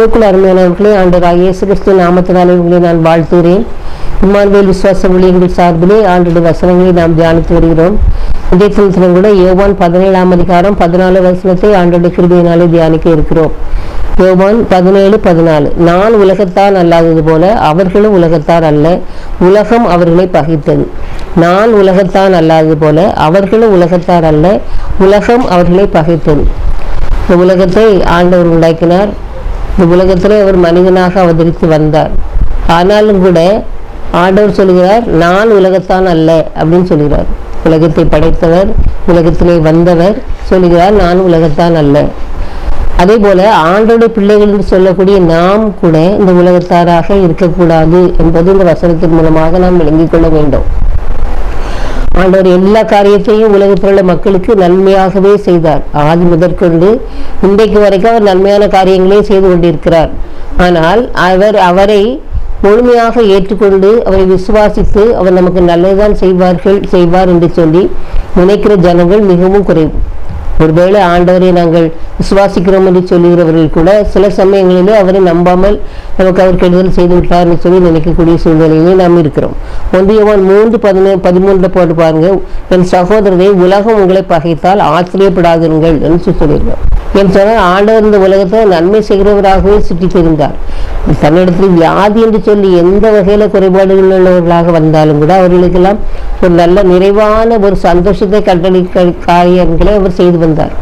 கிறிஸ்துக்குள் அருமையானவர்களே ஆண்டராக இயேசு கிறிஸ்து நாமத்தினாலே உங்களை நான் வாழ்த்துகிறேன். இம்மானுவேல் விசுவாச ஊழியர்கள் சார்பிலே ஆண்டுடைய வசனங்களை நாம் தியானித்து வருகிறோம். இதே தினத்திலும் கூட யோவான் பதினேழாம் அதிகாரம் பதினாலு வசனத்தை ஆண்டுடைய கிருபியினாலே தியானிக்க இருக்கிறோம். யோவான் பதினேழு பதினாலு. நான் உலகத்தான் அல்லாதது போல அவர்களும் உலகத்தார் அல்ல உலகம் அவர்களை பகைத்தது. நான் உலகத்தான் அல்லாதது போல அவர்களும் உலகத்தார் அல்ல உலகம் அவர்களை பகைத்தது. இந்த உலகத்தை ஆண்டவர் உண்டாக்கினார். இந்த உலகத்திலே அவர் மனிதனாக அவதரித்து வந்தார். ஆனாலும் கூட ஆண்டவர் சொல்கிறார் நான் உலகத்தான் அல்ல அப்படின்னு சொல்கிறார். உலகத்தை படைத்தவர் உலகத்திலே வந்தவர் சொல்கிறார் நான் உலகத்தான் அல்ல அதே போல ஆண்டோட பிள்ளைகள் என்று சொல்லக்கூடிய நாம் கூட இந்த உலகத்தாராக இருக்கக்கூடாது என்பது இந்த வசனத்தின் மூலமாக நாம் விளங்கிக் கொள்ள வேண்டும். ஆண்டவர் எல்லா காரியத்தையும் உலகத்தில் மக்களுக்கு நன்மையாகவே செய்தார். ஆதி முதற்கொண்டு இன்றைக்கு வரைக்கும் அவர் நன்மையான காரியங்களே செய்து கொண்டிருக்கிறார். ஆனால் அவர் அவரை முழுமையாக ஏற்றுக்கொண்டு அவரை விசுவாசித்து அவர் நமக்கு நல்லதுதான் செய்வார்கள் செய்வார் என்று சொல்லி நினைக்கிற ஜனங்கள் மிகவும் குறைவு. ஒருவேளை ஆண்டவரை நாங்கள் விசுவாசிக்கிறோம் என்று சொல்லுகிறவர்கள் கூட சில சமயங்களிலே அவரை நம்பாமல் நமக்கு அவர் கெடுதல் செய்து என்று சொல்லி நினைக்கக்கூடிய சூழ்நிலையிலே நாம் இருக்கிறோம். ஒன்றியவன் மூன்று பதினே பதிமூன்றில் போட்டு பாருங்க. என் சகோதரரை உலகம் உங்களை பகைத்தால் ஆச்சரியப்படாதீர்கள் என்று சொல்லியிருக்கோம் என் சொன்னால் ஆண்டவர் இந்த உலகத்தை நன்மை செய்கிறவராகவே சுற்றி தெரிந்தார் தன்னிடத்தில் வியாதி என்று சொல்லி எந்த வகையில குறைபாடுகள் உள்ளவர்களாக வந்தாலும் கூட அவர்களுக்கெல்லாம் ஒரு நல்ல நிறைவான ஒரு சந்தோஷத்தை கட்டளை காரியங்களை அவர் செய்து வந்தார்.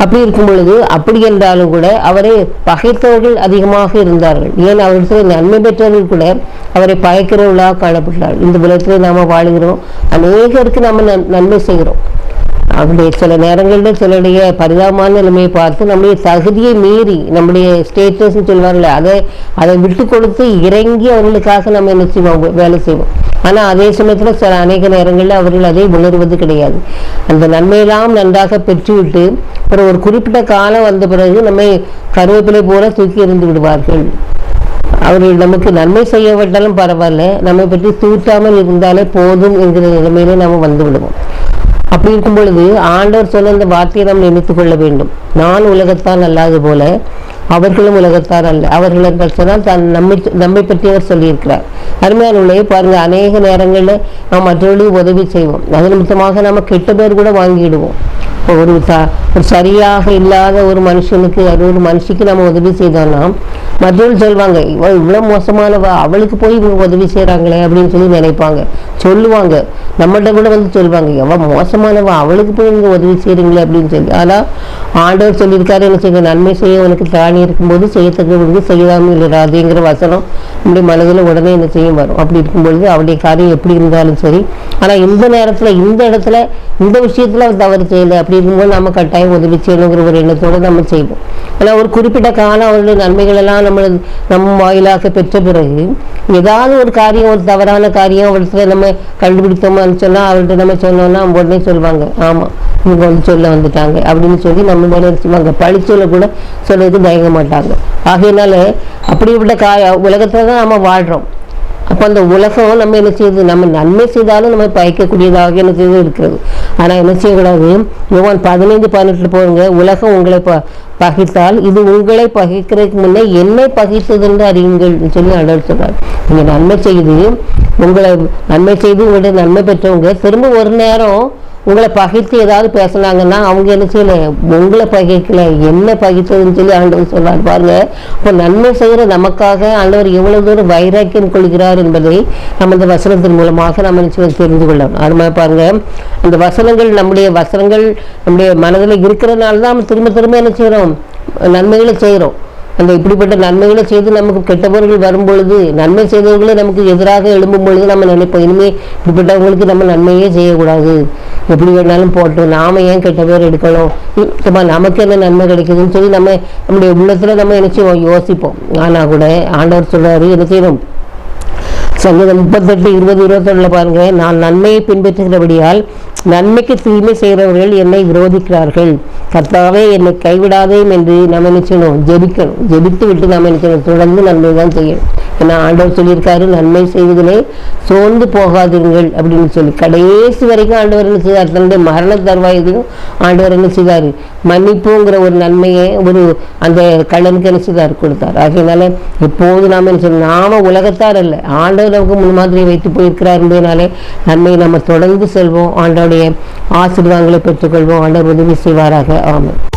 அப்படி இருக்கும் பொழுது அப்படி என்றாலும் கூட அவரை பகைத்தவர்கள் அதிகமாக இருந்தார்கள். ஏன்? அவரிடத்தில் நன்மை பெற்றவர்கள் கூட அவரை பகைக்கிறவர்களாக காணப்பட்டார்கள். இந்த உலகத்தில் நாம் வாழுகிறோம். அநேகருக்கு நாம் நன்- நன்மை செய்கிறோம். அப்படி சில நேரங்களில் சிலருடைய பரிதாபமான நிலைமையை பார்த்து நம்முடைய தகுதியை மீறி நம்முடைய ஸ்டேட்டஸ்ன்னு சொல்லுவார்கள் அதை அதை விட்டு கொடுத்து இறங்கி அவர்களுக்காக நம்ம என்ன செய்வோம்? வேலை செய்வோம். ஆனால் அதே சமயத்தில் சில அநேக நேரங்களில் அவர்கள் அதை உணர்வது கிடையாது. அந்த நன்மையெல்லாம் நன்றாக பெற்றுவிட்டு ஒரு ஒரு குறிப்பிட்ட காலம் வந்த பிறகு நம்மை கருவேப்பிலை போல தூக்கி எறிந்து விடுவார்கள். அவர்கள் நமக்கு நன்மை செய்யப்பட்டாலும் பரவாயில்ல நம்மை பற்றி தூட்டாமல் இருந்தாலே போதும் என்கிற நிலைமையிலே நாம் வந்து விடுவோம். அப்படி இருக்கும் பொழுது ஆண்டவர் சொன்ன அந்த வார்த்தையை நாம் நினைத்து கொள்ள வேண்டும். நான் உலகத்தான் அல்லாது போல அவர்களும் உலகத்தார் அல்ல. அவர்கள் என்றால் சொன்னால் தான் நம்மை நம்மை பற்றி அவர் சொல்லியிருக்கிறார். அருமையான உள்ளே பாருங்க அநேக நேரங்களில் நாம் மற்றவர்களையும் உதவி செய்வோம். அது நிமித்தமாக நம்ம கெட்ட பேர் கூட வாங்கிடுவோம். ஒரு த- ஒரு சரியாக இல்லாத ஒரு மனுஷனுக்கு அது ஒரு மனுஷிக்கு நம்ம உதவி செய்தோம்னா மற்றவர்கள் சொல்வாங்க இவ இவ்வளோ மோசமானவா அவளுக்கு போய் இவங்க உதவி செய்கிறாங்களே அப்படின்னு சொல்லி நினைப்பாங்க. சொல்லுவாங்க. நம்மள்கிட்ட கூட வந்து சொல்லுவாங்க எவ்வளோ மோசமானவா அவளுக்கு போய் இவங்க உதவி செய்கிறீங்களே அப்படின்னு சொல்லி. ஆனால் ஆண்டவர் சொல்லியிருக்காரு என்ன செய்ய நன்மை செய்ய உனக்கு தானி இருக்கும்போது செய்யத்தக்கவர்களுக்கு செய்யாமல் இராதுங்கிற வசனம் நம்முடைய மனதில் உடனே என்ன செய்யும் வரும். அப்படி இருக்கும்பொழுது அவருடைய காரியம் எப்படி இருந்தாலும் சரி. ஆனால் இந்த நேரத்தில் இந்த இடத்துல இந்த விஷயத்தில் அவர் தவறு செய்யலை. அப்படி இருக்கும்போது நம்ம கட்டாயம் உதவி செய்யணுங்கிற ஒரு எண்ணத்தோடு நம்ம செய்வோம். ஆனால் ஒரு குறிப்பிட்ட காலம் அவருடைய நன்மைகள் எல்லாம் நம்ம நம்ம வாயிலாக பெற்ற பிறகு ஏதாவது ஒரு காரியம் ஒரு தவறான காரியம் அவர்கிட்ட நம்ம கண்டுபிடித்தோம்னு சொன்னால் அவர்கிட்ட நம்ம சொன்னோம்னா அவங்க உடனே சொல்லுவாங்க ஆமாம் இவங்க வந்து சொல்ல வந்துட்டாங்க. அப்படின்னு சொல்லி நம்ம மேலே சொல்லுவாங்க பழிச்சொல்ல கூட சொல்றதுக்கு தயங்க மாட்டாங்க. ஆகையினால அப்படிப்பட்ட காய உலகத்தில் தான் நம்ம வாழ்கிறோம் அப்போ அந்த உலகம் நம்ம என்ன செய்யுது? நம்ம நன்மை செய்தாலும் நம்ம பயக்கக்கூடியதாக என்ன செய்து இருக்கிறது. ஆனால் என்ன செய்யக்கூடாது? யுவான் பதினைந்து பதினெட்டில் போடுங்க. உலகம் உங்களை ப பகைத்தால் இது உங்களை பகைக்கிறதுக்கு முன்னே என்னை பகைத்தது என்று அறியுங்கள் சொல்லி ஆண்டவர் சொல்றார். நீங்கள் நன்மை செய்து உங்களை நன்மை செய்து உங்களுடைய நன்மை பெற்றவங்க திரும்ப ஒரு நேரம் உங்களை பகைத்து ஏதாவது பேசுனாங்கன்னா அவங்க என்ன செய்யலை உங்களை பகைக்கல என்ன பகைத்ததுன்னு சொல்லி ஆண்டவர் சொல்றாரு. பாருங்க இப்போ நன்மை செய்கிற நமக்காக ஆண்டவர் எவ்வளவு தூரம் வைராக்கியம் கொள்கிறார் என்பதை நம்ம இந்த வசனத்தின் மூலமாக நம்ம நிச்சயம் தெரிந்து கொள்ளணும் அது மாதிரி பாருங்க அந்த வசனங்கள் நம்முடைய வசனங்கள் நம்முடைய மனதில் இருக்கிறனால தான் திரும்ப திரும்ப என்ன செய்கிறோம் நன்மைகளை செய்கிறோம் அந்த இப்படிப்பட்ட நன்மைகளை செய்து நமக்கு கெட்டவர்கள் வரும் பொழுது நன்மை செய்தவர்களே நமக்கு எதிராக எழும்பும் பொழுது நம்ம நினைப்போம் இனிமே இப்படிப்பட்டவங்களுக்கு நம்ம நன்மையே செய்யக்கூடாது. எப்படி வேணாலும் போட்டோம் நாம ஏன் கெட்ட பேர் எடுக்கணும்? சும்மா நமக்கு என்ன நன்மை கிடைக்குதுன்னு சொல்லி நம்ம நம்முடைய உள்ளத்துல நம்ம என்ன யோசிப்போம். ஆனா கூட ஆண்டவர் சொல்றாரு என்ன செய்யணும்? சங்கீதம் முப்பத்தெட்டு இருபது இருபத்தொன்னுல பாருங்க நான் நன்மையை பின்பற்றுகிறபடியால் நன்மைக்கு தீமை செய்கிறவர்கள் என்னை விரோதிக்கிறார்கள். கர்த்தாவே என்னை கைவிடாதே என்று நம்ம நினைச்சணும் ஜெபிக்கணும். ஜெபித்து விட்டு நாம் நினைச்சணும் தொடர்ந்து நன்மை தான் செய்யணும். ஏன்னா ஆண்டவர் சொல்லியிருக்காரு நன்மை செய்வதிலே சோர்ந்து போகாதீர்கள் அப்படின்னு சொல்லி. கடைசி வரைக்கும் ஆண்டவர் என்ன செய்தார்? தன்னுடைய மரண தருவாயதையும் ஆண்டவர் என்ன செய்தார்? மன்னிப்புங்கிற ஒரு நன்மையை ஒரு அந்த கண்ணனுக்கு என்ன செய்தார்? கொடுத்தார். ஆகையினால எப்போது நாம் என்ன செய்யணும்? நாம உலகத்தார் அல்ல. ஆண்டவர் நமக்கு முன்மாதிரியை வைத்து போயிருக்கிறார் என்பதனாலே நன்மையை நம்ம தொடர்ந்து செல்வோம். ஆண்டவருடைய ஆசீர்வாதங்களை பெற்றுக்கொள்வோம். ஆண்டவர் உதவி செய்வாராக. ஆமாம்